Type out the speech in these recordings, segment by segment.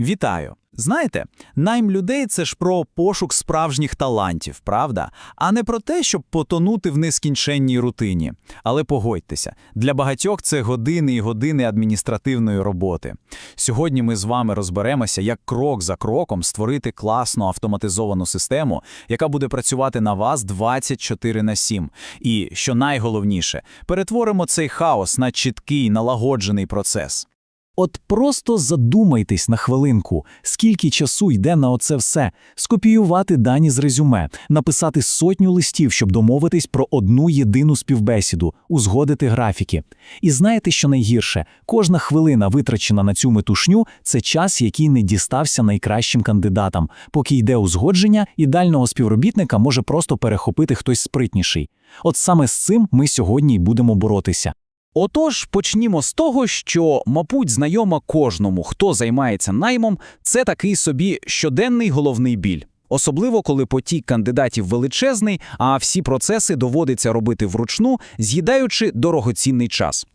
Вітаю! Знаєте, найм людей це ж про пошук справжніх талантів, правда? А не про те, щоб потонути в нескінченній рутині. Але погодьтеся, для багатьох це години і години адміністративної роботи. Сьогодні ми з вами розберемося, як крок за кроком створити класну автоматизовану систему, яка буде працювати на вас 24 на 7. І, що найголовніше, перетворимо цей хаос на чіткий, налагоджений процес. От просто задумайтесь на хвилинку, скільки часу йде на оце все, скопіювати дані з резюме, написати сотню листів, щоб домовитись про одну єдину співбесіду, узгодити графіки. І знаєте, що найгірше? Кожна хвилина, витрачена на цю метушню, це час, який не дістався найкращим кандидатам. Поки йде узгодження, ідеального співробітника може просто перехопити хтось спритніший. От саме з цим ми сьогодні й будемо боротися. Отож, почнімо з того, що, мабуть, знайомо кожному, хто займається наймом, це такий собі щоденний головний біль. Особливо, коли потік кандидатів величезний, а всі процеси доводиться робити вручну, з'їдаючи дорогоцінний час.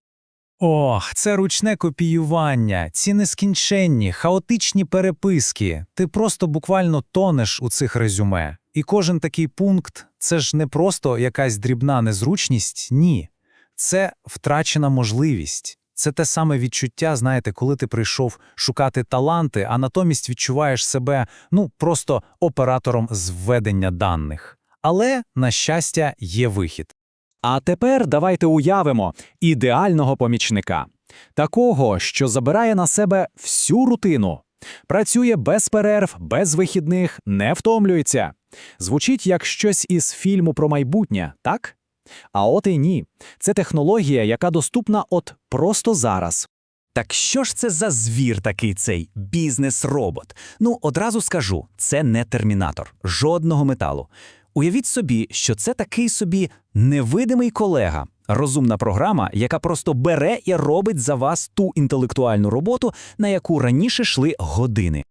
Ох, це ручне копіювання, ці нескінченні, хаотичні переписки. Ти просто буквально тонеш у цих резюме. І кожен такий пункт це ж не просто якась дрібна незручність, ні. Це втрачена можливість. Це те саме відчуття, знаєте, коли ти прийшов шукати таланти, а натомість відчуваєш себе ну просто оператором з введення даних. Але, на щастя, є вихід. А тепер давайте уявимо ідеального помічника. Такого, що забирає на себе всю рутину. Працює без перерв, без вихідних, не втомлюється. Звучить як щось із фільму про майбутнє, так? А от і ні. Це технологія, яка доступна от просто зараз. Так що ж це за звір такий цей бізнес-робот? Ну, одразу скажу, це не термінатор, жодного металу. Уявіть собі, що це такий собі невидимий колега, розумна програма, яка просто бере і робить за вас ту інтелектуальну роботу, на яку раніше йшли години.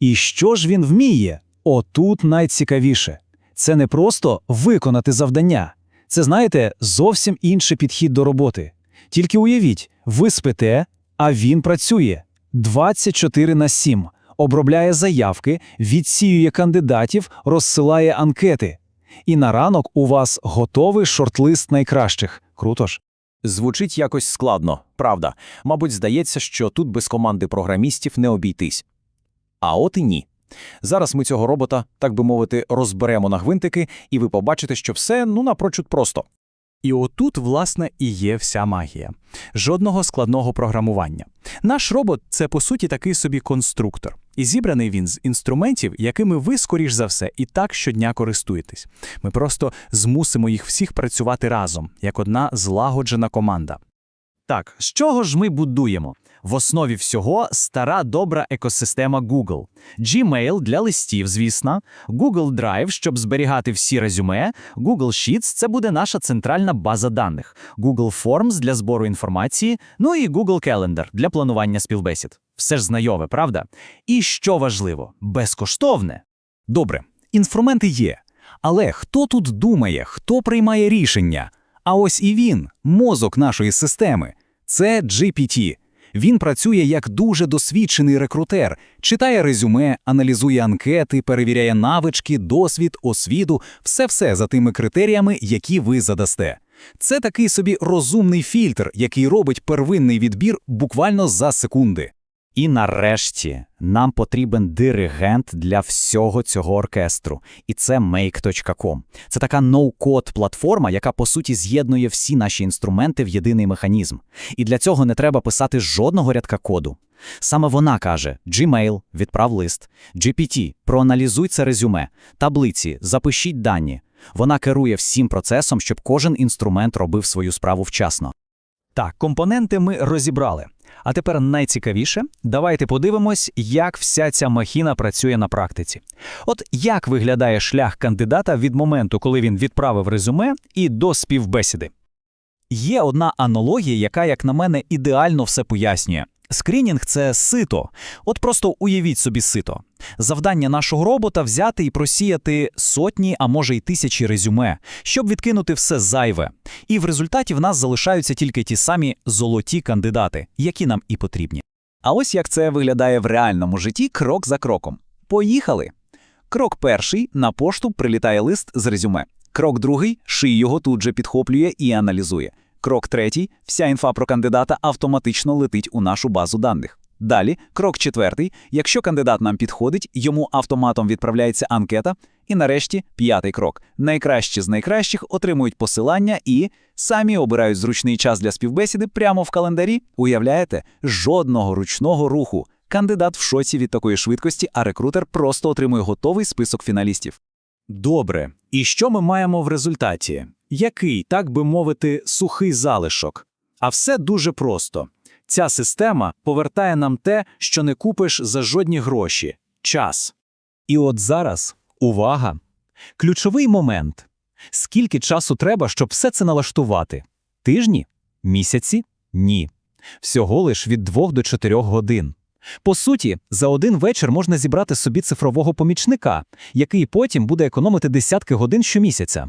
І що ж він вміє? Отут найцікавіше. Це не просто виконати завдання. Це, знаєте, зовсім інший підхід до роботи. Тільки уявіть, ви спите, а він працює 24 на 7, обробляє заявки, відсіює кандидатів, розсилає анкети. І на ранок у вас готовий шортлист найкращих. Круто ж? Звучить якось складно, правда. Мабуть, здається, що тут без команди програмістів не обійтись. А от і ні. Зараз ми цього робота, так би мовити, розберемо на гвинтики, і ви побачите, що все ну напрочуд просто. І отут, власне, і є вся магія. Жодного складного програмування. Наш робот це по суті такий собі конструктор. І зібраний він з інструментів, якими ви, скоріш за все, і так щодня користуєтесь. Ми просто змусимо їх всіх працювати разом, як одна злагоджена команда. Так, з чого ж ми будуємо? В основі всього стара добра екосистема Google. Gmail для листів, звісно, Google Drive, щоб зберігати всі резюме, Google Sheets – це буде наша центральна база даних, Google Forms для збору інформації, ну і Google Calendar для планування співбесід. Все ж знайоме, правда? І що важливо, безкоштовне. Добре, інструменти є. Але хто тут думає, хто приймає рішення? А ось і він, мозок нашої системи. Це GPT. Він працює як дуже досвідчений рекрутер, читає резюме, аналізує анкети, перевіряє навички, досвід, освіту, все-все за тими критеріями, які ви задасте. Це такий собі розумний фільтр, який робить первинний відбір буквально за секунди. І нарешті нам потрібен диригент для всього цього оркестру, і це make.com. Це така ноу-код платформа, яка по суті з'єднує всі наші інструменти в єдиний механізм. І для цього не треба писати жодного рядка коду. Саме вона каже: Gmail, відправ лист, GPT, проаналізуй це резюме, таблиці, запишіть дані. Вона керує всім процесом, щоб кожен інструмент робив свою справу вчасно. Так, компоненти ми розібрали. А тепер найцікавіше, давайте подивимось, як вся ця махіна працює на практиці. От як виглядає шлях кандидата від моменту, коли він відправив резюме, і до співбесіди. Є одна аналогія, яка, як на мене, ідеально все пояснює. Скрінінг це сито. От просто уявіть собі сито. Завдання нашого робота взяти і просіяти сотні, а може й тисячі резюме, щоб відкинути все зайве. І в результаті в нас залишаються тільки ті самі золоті кандидати, які нам і потрібні. А ось як це виглядає в реальному житті крок за кроком. Поїхали! Крок перший – на пошту прилітає лист з резюме. Крок другий – ший його тут же підхоплює і аналізує. Крок третій – вся інфа про кандидата автоматично летить у нашу базу даних. Далі, крок четвертий – якщо кандидат нам підходить, йому автоматом відправляється анкета. І нарешті, п'ятий крок – найкращі з найкращих отримують посилання і самі обирають зручний час для співбесіди прямо в календарі. Уявляєте? Жодного ручного руху. Кандидат в шоці від такої швидкості, а рекрутер просто отримує готовий список фіналістів. Добре. І що ми маємо в результаті? Який, так би мовити, сухий залишок? А все дуже просто. Ця система повертає нам те, що не купиш за жодні гроші – час. І от зараз увага! Ключовий момент. Скільки часу треба, щоб все це налаштувати? Тижні? Місяці? Ні. Всього лиш від 2 до 4 годин. По суті, за один вечір можна зібрати собі цифрового помічника, який потім буде економити десятки годин щомісяця.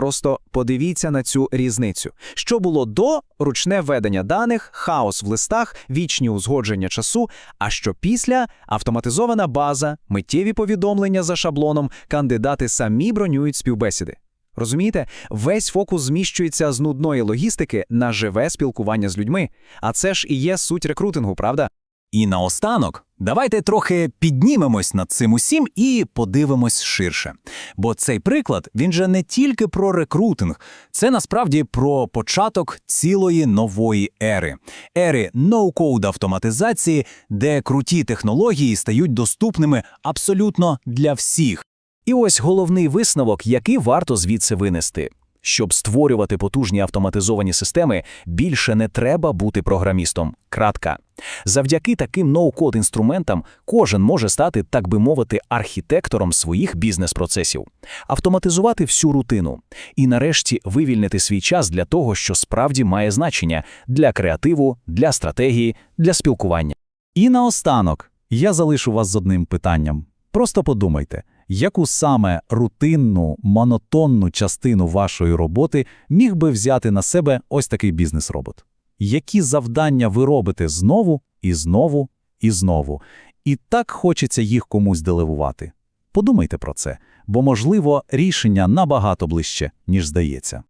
Просто подивіться на цю різницю. Що було до ручне введення даних, хаос в листах, вічні узгодження часу, а що після автоматизована база, миттєві повідомлення за шаблоном, кандидати самі бронюють співбесіди. Розумієте, весь фокус зміщується з нудної логістики на живе спілкування з людьми. А це ж і є суть рекрутингу, правда? І наостанок, давайте трохи піднімемось над цим усім і подивимось ширше. Бо цей приклад, він же не тільки про рекрутинг, це насправді про початок цілої нової ери. Ери ноу-код автоматизації, де круті технології стають доступними абсолютно для всіх. І ось головний висновок, який варто звідси винести. Щоб створювати потужні автоматизовані системи, більше не треба бути програмістом. Кратка. Завдяки таким ноу-код інструментам кожен може стати, так би мовити, архітектором своїх бізнес-процесів, автоматизувати всю рутину і нарешті вивільнити свій час для того, що справді має значення для креативу, для стратегії, для спілкування. І наостанок я залишу вас з одним питанням. Просто подумайте, яку саме рутинну, монотонну частину вашої роботи міг би взяти на себе ось такий бізнес-робот? Які завдання ви робите знову і знову і знову? І так хочеться їх комусь делегувати. Подумайте про це, бо, можливо, рішення набагато ближче, ніж здається.